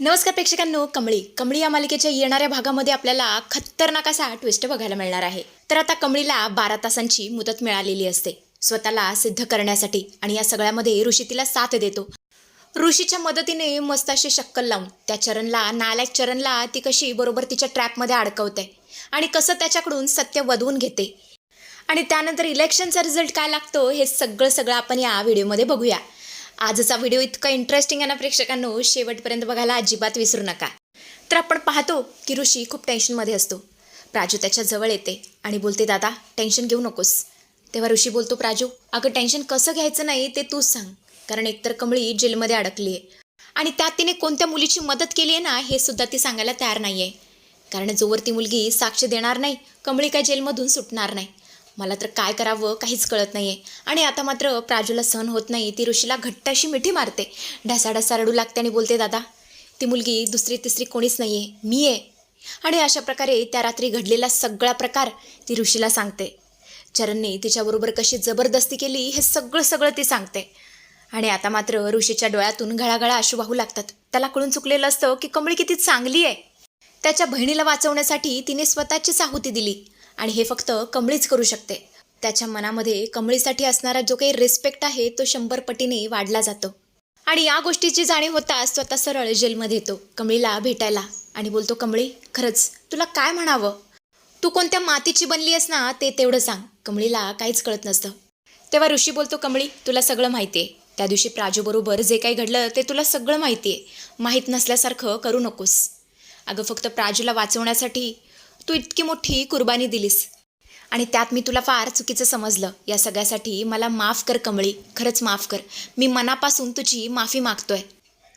नमस्कार प्रेक्षकांनो कमळी. कमळी या मालिकेच्या येणाऱ्या भागामध्ये आपल्याला खतरनाक असा ट्विस्ट बघायला मिळणार आहे. तर आता कमळीला बारा तासांची मुदत मिळालेली असते. स्वतःला सिद्ध करण्यासाठी आणि या सगळ्यामध्ये ऋषी तिला साथ देतो. ऋषीच्या मदतीने मस्त अशी शक्कल लावून त्या चरणला नालायक चरणला ती कशी बरोबर तिच्या ट्रॅपमध्ये अडकवते आणि कसं त्याच्याकडून सत्य वधवून घेते. आणि त्यानंतर इलेक्शनचा रिझल्ट काय लागतो हे सगळं सगळं आपण या व्हिडिओमध्ये बघूया. आजचा व्हिडिओ इतका इंटरेस्टिंग आहे ना प्रेक्षकांनो शेवटपर्यंत बघायला अजिबात विसरू नका. तर आपण पाहतो की ऋषी खूप टेन्शनमध्ये असतो. प्राजू त्याच्याजवळ येते आणि बोलते दादा टेन्शन घेऊ नकोस. तेव्हा ऋषी बोलतो प्राजू अगं टेन्शन कसं घ्यायचं नाही ते तूच सांग. कारण एकतर कमळी जेलमध्ये अडकली आहे आणि त्यात तिने कोणत्या मुलीची मदत केली आहे ना हे सुद्धा ती सांगायला तयार नाही आहे कारण जोवर ती मुलगी साक्ष देणार नाही कमळी काय जेलमधून सुटणार नाही. मला तर काय करावं काहीच कळत नाही आहे आणि आता मात्र प्राजूला सहन होत नाही ती ऋषीला घट्टाशी मिठी मारते. ढसाढसा रडू लागते आणि बोलते दादा ती मुलगी दुसरी तिसरी कोणीच नाही आहे मी आहे. आणि अशा प्रकारे त्या रात्री घडलेला सगळा प्रकार ती ऋषीला सांगते. चरणने तिच्याबरोबर कशी जबरदस्ती केली हे सगळं सगळं ती सांगते. आणि आता मात्र ऋषीच्या डोळ्यातून घळाघळा अश्रू वाहू लागतात. त्याला कळून चुकलेलं असतं की कमळी किती चांगली आहे. त्याच्या बहिणीला वाचवण्यासाठी तिने स्वतःचीच आहुती दिली. आणि हे फक्त कमळीच करू शकते. त्याच्या मनामध्ये कमळीसाठी असणारा जो काही रिस्पेक्ट आहे तो शंभर पटीने वाढला जातो. आणि या गोष्टीची जाणीव होता स्वतः सरळ जेलमध्ये येतो कमळीला भेटायला. आणि बोलतो कमळी खरंच तुला काय म्हणावं? तू कोणत्या मातीची बनली आहेस ना ते तेवढं सांग. कमळीला काहीच कळत नसतं. तेव्हा ऋषी बोलतो कमळी तुला सगळं माहिती आहे त्या दिवशी प्राजूबरोबर जे काही घडलं ते तुला सगळं माहिती आहे माहीत नसल्यासारखं करू नकोस. अगं फक्त प्राजूला वाचवण्यासाठी तू इतकी मोठी कुर्बानी दिलीस. आणि त्यात मी तुला फार चुकीचं समजलं. या सगळ्यासाठी मला माफ कर कमळी. खरंच माफ कर. मी मनापासून तुझी माफी मागतोय.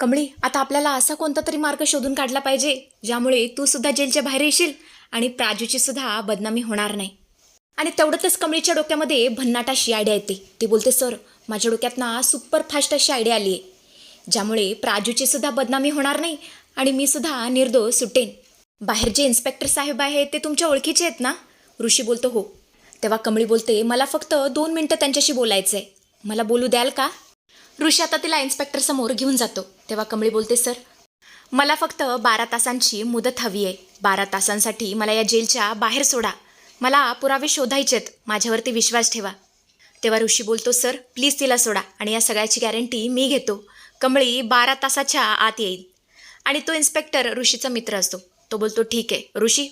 कमळी आता आपल्याला असा कोणता तरी मार्ग शोधून काढला पाहिजे ज्यामुळे तू सुद्धा जेलच्या बाहेर येशील आणि प्राजूची सुद्धा बदनामी होणार नाही. आणि तेवढंच कमळीच्या डोक्यामध्ये भन्नाट अशी आयडिया येते. ती बोलते सर माझ्या डोक्यात ना सुपर फास्ट अशी आयडिया आली आहे ज्यामुळे प्राजूची सुद्धा बदनामी होणार नाही आणि मी सुद्धा निर्दोष सुटेन. बाहेर जे इन्स्पेक्टर साहेब आहेत ते तुमच्या ओळखीचे आहेत ना? ऋषी बोलतो हो. तेव्हा कमळी बोलते मला फक्त दोन मिनटं त्यांच्याशी बोलायचं आहे मला बोलू द्याल का? ऋषी आता तिला इन्स्पेक्टर समोर घेऊन जातो. तेव्हा कमळी बोलते सर मला फक्त बारा तासांची मुदत हवी आहे. बारा तासांसाठी मला या जेलच्या बाहेर सोडा. मला पुरावे शोधायचे आहेत. माझ्यावरती विश्वास ठेवा. तेव्हा ऋषी बोलतो सर प्लीज तिला सोडा आणि या सगळ्याची गॅरंटी मी घेतो. कमळी बारा तासाच्या आत येईल. आणि तो इन्स्पेक्टर ऋषीचा मित्र असतो. तो बोलतो ठीक आहे ऋषी.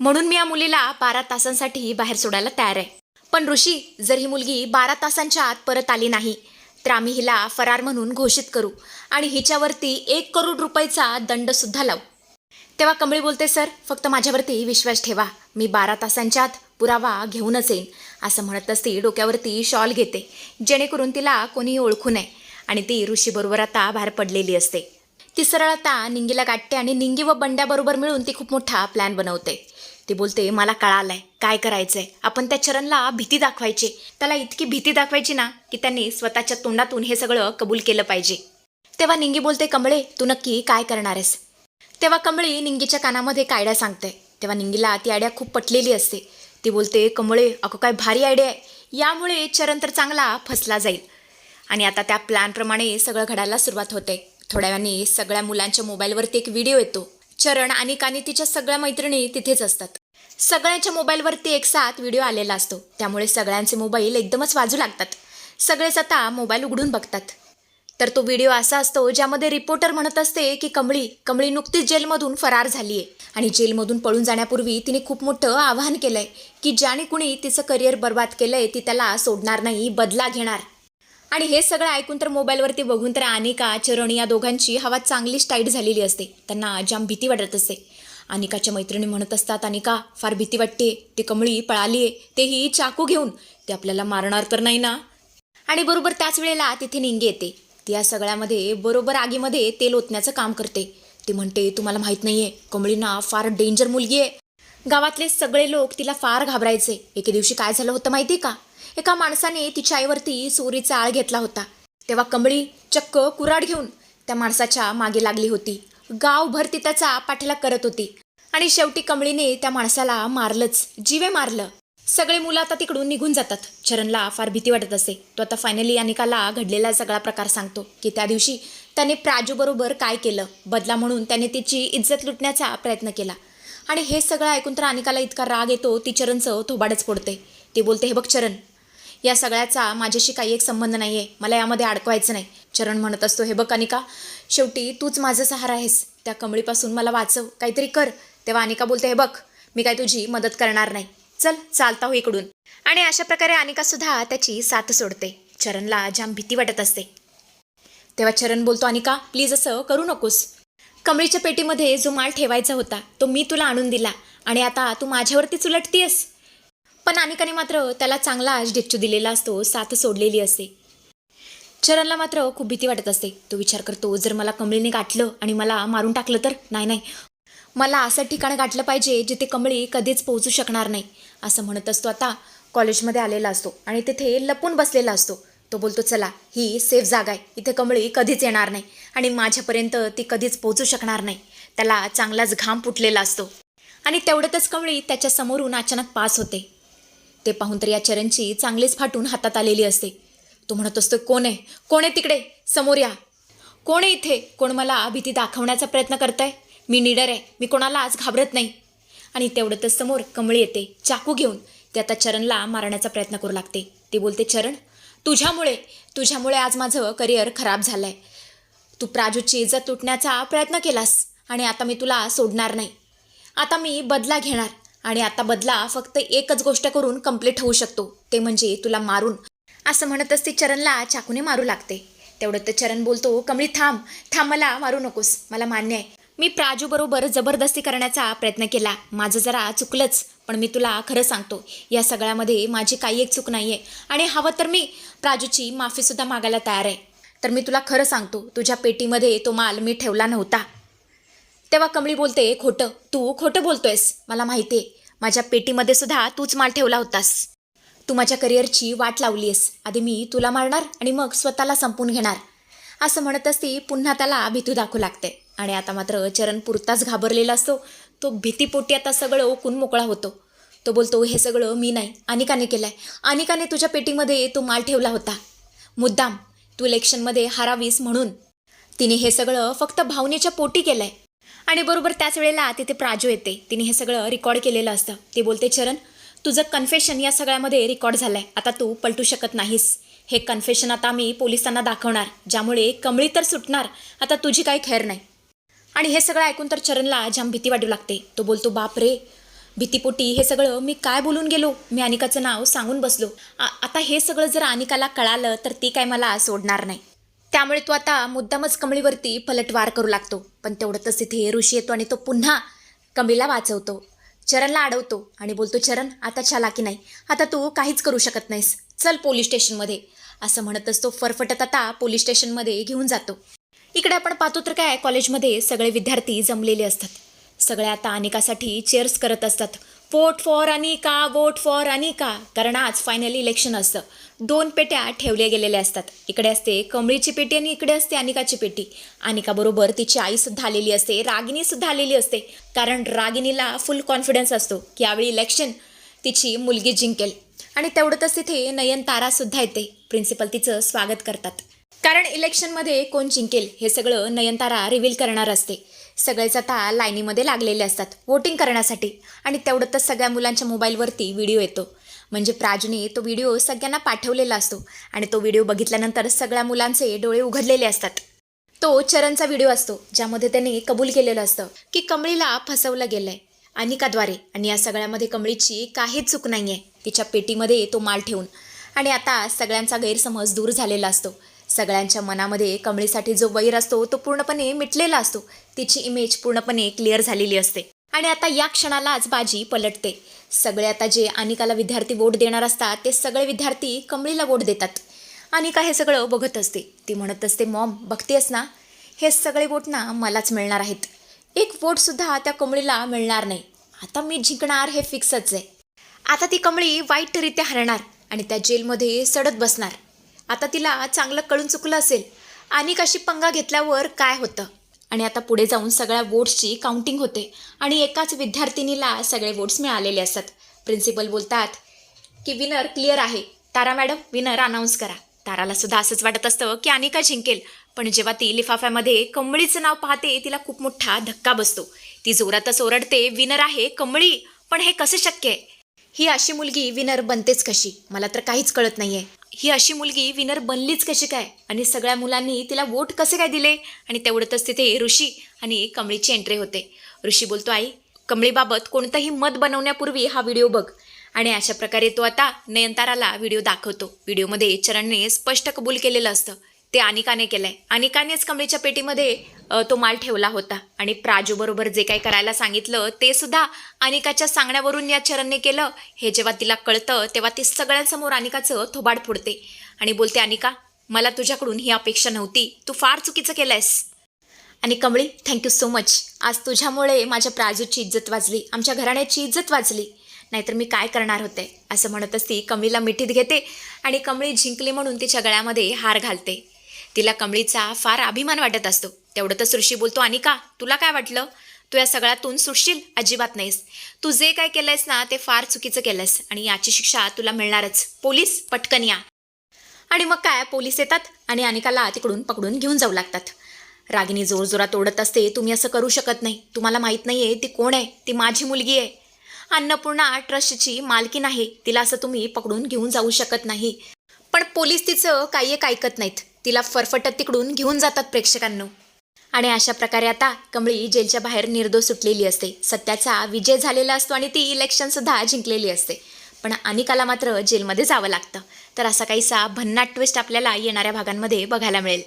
म्हणून मी या मुलीला बारा तासांसाठी बाहेर सोडायला तयार आहे. पण ऋषी जर ही मुलगी बारा तासांच्या आत परत आली नाही तर आम्ही हिला फरार म्हणून घोषित करू आणि हिच्यावरती एक करोड रुपयाचा दंडसुद्धा लावू. तेव्हा कमळी बोलते सर फक्त माझ्यावरती विश्वास ठेवा. मी बारा तासांच्या आत पुरावा घेऊनच येईन असं म्हणतच ती डोक्यावरती शॉल घेते जेणेकरून तिला कोणी ओळखू नये. आणि ती ऋषीबरोबर आता बाहेर पडलेली असते. ती सरळ आता निंगीला गाठते आणि निंगी व बंड्याबरोबर मिळून ती खूप मोठा प्लॅन बनवते. ती बोलते मला कळालंय. काय करायचंय? आपण त्या चरणला भीती दाखवायची. त्याला इतकी भीती दाखवायची ना की त्यांनी स्वतःच्या तोंडातून हे सगळं कबूल केलं पाहिजे. तेव्हा निंगी बोलते कमळे तू नक्की काय करणार आहेस? तेव्हा कमळी निंगीच्या कानामध्ये एक आयडिया सांगते. तेव्हा निंगीला ती आयडिया खूप पटलेली असते. ती बोलते कमळे अगं काय भारी आयडिया आहे. यामुळे चरण तर चांगला फसला जाईल. आणि आता त्या प्लॅनप्रमाणे सगळं घडायला सुरुवात होते. थोड्या वेळाने सगळ्या मुलांच्या मोबाईलवरती एक व्हिडिओ येतो. चरण आणि कानी तिच्या सगळ्या मैत्रिणी तिथेच असतात. सगळ्यांच्या मोबाईलवरती एक साथ व्हिडिओ आलेला असतो. त्यामुळे सगळ्यांचे मोबाईल एकदमच वाजू लागतात. सगळेच आता मोबाईल उघडून बघतात. तर तो व्हिडिओ असा असतो ज्यामध्ये रिपोर्टर म्हणत असते की कमळी कमळी नुकतीच जेलमधून फरार झाली आहे आणि जेलमधून पळून जाण्यापूर्वी तिने खूप मोठं आवाहन केलं आहे की ज्याने कुणी तिचं करिअर बर्बाद केलं आहे ती त्याला सोडणार नाही बदला घेणार. आणि हे सगळं ऐकून तर मोबाईलवरती बघून तर अनिका चरण या दोघांची हवा चांगलीच टाईट झालेली असते. त्यांना जाम भीती वाटत असते. अनिकाच्या मैत्रिणी म्हणत असतात अनिका फार भीती वाटते ती कमळी पळाली आहे तेही चाकू घेऊन. ते आपल्याला मारणार तर नाही ना? आणि बरोबर त्याच वेळेला तिथे निंगे येते. ती या सगळ्यामध्ये बरोबर आगीमध्ये तेल ओतण्याचं काम करते. ती म्हणते तुम्हाला माहीत नाही आहे कमळीना फार डेंजर मुलगी आहे गावातले सगळे लोक तिला फार घाबरायचे. एके दिवशी काय झालं होतं माहिती का? एका माणसाने तिच्या आईवरती चोरीचा आळ घेतला होता. तेव्हा कमळी चक्क कुराड घेऊन त्या माणसाच्या मागे लागली होती. गावभर ती त्याचा पाठीला करत होती. आणि शेवटी कमळीने त्या माणसाला मारलंच. जीवे मारलं. सगळे मुलं आता तिकडून निघून जातात. चरणला फार भीती वाटत असे. तो आता फायनली अनिकाला घडलेला सगळा प्रकार सांगतो की त्या दिवशी त्याने प्राजूबरोबर काय केलं बदला म्हणून त्याने तिची इज्जत लुटण्याचा प्रयत्न केला. आणि हे सगळं ऐकून तर अनिकाला इतका राग येतो ती चरणचं थोबाडच फोडते. ती बोलते हे बघ चरण या सगळ्याचा माझ्याशी काही एक संबंध नाही आहे मला यामध्ये अडकवायचं नाही. चरण म्हणत असतो हे बघ अनिका शेवटी तूच माझा सहारा आहेस. त्या कमळीपासून मला वाचव. काहीतरी कर. तेव्हा अनिका बोलते हे बघ मी काय तुझी मदत करणार नाही. चल चालता हो इकडून. आणि अशा प्रकारे अनिका सुद्धा त्याची साथ सोडते. चरणला जाम भीती वाटत असते. तेव्हा चरण बोलतो अनिका प्लीज असं करू नकोस. कमळीच्या पेटीमध्ये जो माल ठेवायचा होता तो मी तुला आणून दिला. आणि आता तू माझ्यावरतीच उलटतीयस. पण अनेकाने मात्र त्याला चांगलाच डिच्चू दिलेला असतो साथ सोडलेली असते. चरणला मात्र खूप भीती वाटत असते. तो विचार करतो जर मला कमळीने गाठलं आणि मला मारून टाकलं तर? नाही नाही. मला असं ठिकाण गाठलं पाहिजे जिथे कमळी कधीच पोहोचू शकणार नाही असं म्हणत असतो आता. कॉलेजमध्ये आलेला असतो आणि तिथे लपून बसलेला असतो. तो बोलतो चला ही सेफ जागा आहे. इथे कमळी कधीच येणार नाही आणि माझ्यापर्यंत ती कधीच पोहोचू शकणार नाही. त्याला चांगलाच घाम फुटलेला असतो. आणि तेवढ्यातच कमळी त्याच्या समोरून अचानक पास होते. ते पाहून तर या चरणची चांगलीच फाटून हातात आलेली असते. तो म्हणत असतो कोण आहे? कोण आहे तिकडे? समोर या. कोण आहे इथे? कोण मला भीती दाखवण्याचा प्रयत्न करताय? मी निडर आहे. मी कोणाला आज घाबरत नाही. आणि तेवढ्यातच समोर कमळी येते चाकू घेऊन. ते आता चरणला मारण्याचा प्रयत्न करू लागते. ते बोलते चरण तुझ्यामुळे तुझ्यामुळे आज माझं करिअर खराब झालं आहे तू प्राजूची इज्जत तुटण्याचा प्रयत्न केलास आणि आता मी तुला सोडणार नाही. आता मी बदला घेणार. आणि आता बदला फक्त एकच गोष्ट करून कंप्लीट होऊ शकतो ते म्हणजे तुला मारून. असं म्हणतच ती चरणला चाकूने मारू लागते. तेवढं तर चरण बोलतो कमळी थांब थांब मला मारू नकोस. मला मान्य आहे. मी प्राजूबरोबर जबरदस्ती करण्याचा प्रयत्न केला. माझं जरा चुकलंच पण मी तुला खरं सांगतो या सगळ्यामध्ये माझी काही एक चूक नाही आहे आणि हवं तर मी प्राजूची माफीसुद्धा मागायला तयार आहे. तर मी तुला खरं सांगतो तुझ्या पेटीमध्ये तो माल मी ठेवला नव्हता. तेव्हा कमळी बोलते खोटं तू खोटं बोलतोयस मला माहिती आहे. माझ्या पेटीमध्ये सुद्धा तूच माल ठेवला होतास. तू माझ्या करिअरची वाट लावलीयस. आधी मी तुला मारणार आणि मग स्वतःला संपून घेणार. असं म्हणतच ती पुन्हा त्याला भीतू दाखवू लागते. आणि आता मात्र चरण पुरताच घाबरलेला असतो. तो भीतीपोटी आता सगळं ओकून मोकळा होतो. तो बोलतो हे सगळं मी नाही अनिकाने केलं आहे अनिकाने तुझ्या पेटीमध्ये तो माल ठेवला होता. मुद्दाम तू इलेक्शनमध्ये हारावीस म्हणून. तिने हे सगळं फक्त भावनेच्या पोटी केलं आहे आणि बरोबर त्याच वेळेला तिथे प्राजू येते. तिने हे सगळं रेकॉर्ड केलेलं असतं. ती बोलते चरण तुझं कन्फेशन या सगळ्यामध्ये रेकॉर्ड झालं आहे आता तू पलटू शकत नाहीस. हे कन्फेशन आता मी पोलिसांना दाखवणार. ज्यामुळे कमळी तर सुटणार. आता तुझी काही खैर नाही. आणि हे सगळं ऐकून तर चरणला जाम भीती वाटू लागते. तो बोलतो बाप रे! भीतीपोटी हे सगळं मी काय बोलून गेलो? मी अनिकाचं नाव सांगून बसलो. आता हे सगळं जर अनिकाला कळालं तर ती काय मला सोडणार नाही. त्यामुळे तो आता मुद्दामच कमळीवरती पलटवार करू लागतो. पण तेवढंच तिथे ऋषी येतो आणि तो पुन्हा कमळीला वाचवतो. चरणला अडवतो आणि बोलतो चरण आता चालाकी नाही? आता तू काहीच करू शकत नाहीस. चल पोलीस स्टेशनमध्ये. असं म्हणतच तो फरफटत आता पोलीस स्टेशनमध्ये घेऊन जातो. इकडे आपण पाहतो तर काय कॉलेजमध्ये सगळे विद्यार्थी जमलेले असतात. सगळे आता अनेकासाठी चेअर्स करत असतात. Vote for Anika vote for Anika कारण आज फायनली इलेक्शन असतं. दोन पेट्या ठेवल्या गेलेल्या असतात. इकडे असते कमळीची पेटी आणि इकडे असते अनिकाची पेटी. अनिकाबरोबर तिची आईसुद्धा आलेली असते. रागिणीसुद्धा आलेली असते. कारण रागिणीला फुल कॉन्फिडन्स असतो की यावेळी इलेक्शन तिची मुलगी जिंकेल. आणि तेवढंच तिथे नयनतारासुद्धा येते. प्रिन्सिपल तिचं स्वागत करतात. कारण इलेक्शनमध्ये कोण जिंकेल हे सगळं नयनतारा रिव्हील करणार असते. सगळेच आता लाईनीमध्ये लागलेले असतात वोटिंग करण्यासाठी. आणि तेवढंच सगळ्या मुलांच्या मोबाईलवरती व्हिडिओ येतो. म्हणजे प्राजने तो व्हिडिओ सगळ्यांना पाठवलेला असतो आणि तो व्हिडिओ बघितल्यानंतर सगळ्या मुलांचे डोळे उघडलेले असतात. तो चरणचा व्हिडिओ असतो ज्यामध्ये त्याने कबूल केलेलं असतं की कमळीला फसवलं गेलंय. अनिकाद्वारे आणि या सगळ्यामध्ये कमळीची काहीच चूक नाही आहे तिच्या पेटीमध्ये तो माल ठेवून. आणि आता सगळ्यांचा गैरसमज दूर झालेला असतो. सगळ्यांच्या मनामध्ये कमळीसाठी जो वैर असतो तो पूर्णपणे मिटलेला असतो. तिची इमेज पूर्णपणे क्लिअर झालेली असते. आणि आता या क्षणालाच बाजी पलटते. सगळे आता जे अनिकाला विद्यार्थी वोट देणार असतात ते सगळे विद्यार्थी कमळीला वोट देतात. अनिका हे सगळं बघत असते. ती म्हणत असते मॉम बघतेस ना? हे सगळे वोट ना मलाच मिळणार आहेत. एक वोटसुद्धा त्या कमळीला मिळणार नाही. आता मी जिंकणार हे फिक्सच आहे. आता ती कमळी वाईटरित्या हरणार आणि त्या जेलमध्ये सडत बसणार. आता तिला चांगलं कळून चुकलं असेल. आणि कशी पंगा घेतल्यावर काय होतं? आणि आता पुढे जाऊन सगळ्या वोट्सची काउंटिंग होते. आणि एकाच विद्यार्थिनीला सगळे वोट्स मिळालेले असतात. प्रिन्सिपल बोलतात की विनर क्लिअर आहे. तारा मॅडम विनर अनाऊन्स करा. ताराला सुद्धा असंच वाटत असतं की अनिका जिंकेल. पण जेव्हा ती लिफाफ्यामध्ये कमळीचं नाव पाहते तिला खूप मोठा धक्का बसतो. ती जोरातच ओरडते विनर आहे कमळी पण हे कसं शक्य आहे? ही अशी मुलगी विनर बनतेच कशी? मला तर काहीच कळत नाहीये. ही अशी मुलगी विनर बनलीच कशी काय? आणि सगळ्या मुलांनी तिला वोट कसे काय दिले? आणि तेवढ्यातच तिथे ऋषी आणि कमळीची एंट्री होते. ऋषी बोलतो आई कमळीबाबत कोणतंही मत बनवण्यापूर्वी हा व्हिडिओ बघ. आणि अशा प्रकारे तो आता नयनताराला व्हिडिओ दाखवतो. व्हिडिओमध्ये चरणने स्पष्ट कबूल केलेलं असतं. ते अनिकाने केलं आहे अनिकानेच कमळीच्या पेटीमध्ये तो माल ठेवला होता. आणि प्राजूबरोबर जे काही करायला सांगितलं ते सुद्धा अनिकाच्या सांगण्यावरून या चरणने केलं. हे जेव्हा तिला कळतं तेव्हा ती सगळ्यांसमोर अनिकाचं थोबाड फोडते. आणि बोलते अनिका मला तुझ्याकडून ही अपेक्षा नव्हती. तू फार चुकीचं केलं आहेस आणि कमळी थँक्यू सो मच आज तुझ्यामुळे माझ्या प्राजूची इज्जत वाजली. आमच्या घराण्याची इज्जत वाजली. नाहीतर मी काय करणार होते? असं म्हणतच ती कमळीला मिठीत घेते आणि कमळी जिंकली म्हणून तिच्या गळ्यामध्ये हार घालते. तिला कमळीचा फार अभिमान वाटत असतो. तेवढंच ऋषी बोलतो अनिका तुला काय वाटलं? तू या सगळ्यातून सुटशील? अजिबात नाहीस. तू जे काय केलंयस ना ते फार चुकीचं केलंयस आणि याची शिक्षा तुला मिळणारच. पोलीस पटकन या. आणि मग काय? पोलीस येतात आणि अनिकाला तिकडून पकडून घेऊन जाऊ लागतात. रागिनी जोरजोरात ओढत असते तुम्ही असं करू शकत नाही. तुम्हाला माहीत नाही आहे ती कोण आहे? ती माझी मुलगी आहे. अन्नपूर्णा ट्रस्टची मालकी आहे. तिला असं तुम्ही पकडून घेऊन जाऊ शकत नाही. पण पोलीस तिचं काही एक ऐकत नाहीत. तिला फरफटत तिकडून घेऊन जातात प्रेक्षकांनो. आणि अशा प्रकारे आता कमळी जेलच्या बाहेर निर्दोष सुटलेली असते. सत्याचा विजय झालेला असतो आणि ती इलेक्शनसुद्धा जिंकलेली असते. पण अनिकाला मात्र जेलमध्ये जावं लागतं. तर असा काहीसा भन्नाट ट्विस्ट आपल्याला येणाऱ्या भागांमध्ये बघायला मिळेल.